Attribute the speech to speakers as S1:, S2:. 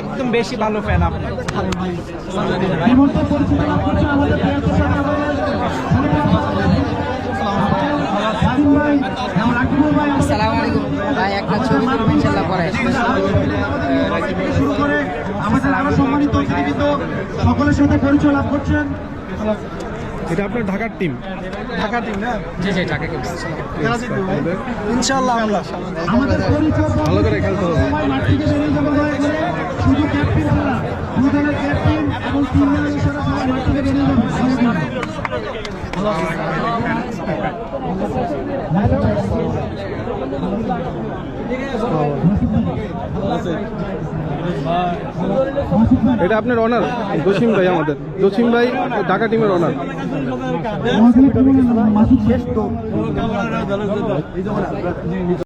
S1: একদম বেশি ভালো ফ্যান আপনার
S2: একটা ছবি তুলব ইনশাল্লাহ পরে
S3: আমাদের আরও সম্মানিত সকলের সাথে পরিচয় লাভ করছেন।
S4: এটা আপনার ঢাকার টিম
S3: ঢাকা টিম না?
S2: জি জি টাকা
S3: ইনশাআল্লাহ আমরা। আমাদের পরিচয়
S4: ভালো করে খেলতে হবে।
S3: মাঠ থেকে বেরিয়ে যাব দয়া করে। শুধু ক্যাপ্টেন ছাড়া দুই দলের ক্যাপ্টেন এবং তিন দলের ইশারা সবাই মাঠ থেকে বেরিয়ে যাবে।
S4: এটা আপনার অনার জসিম ভাই আমাদের। জসিম ভাই ঢাকা টিমের অনার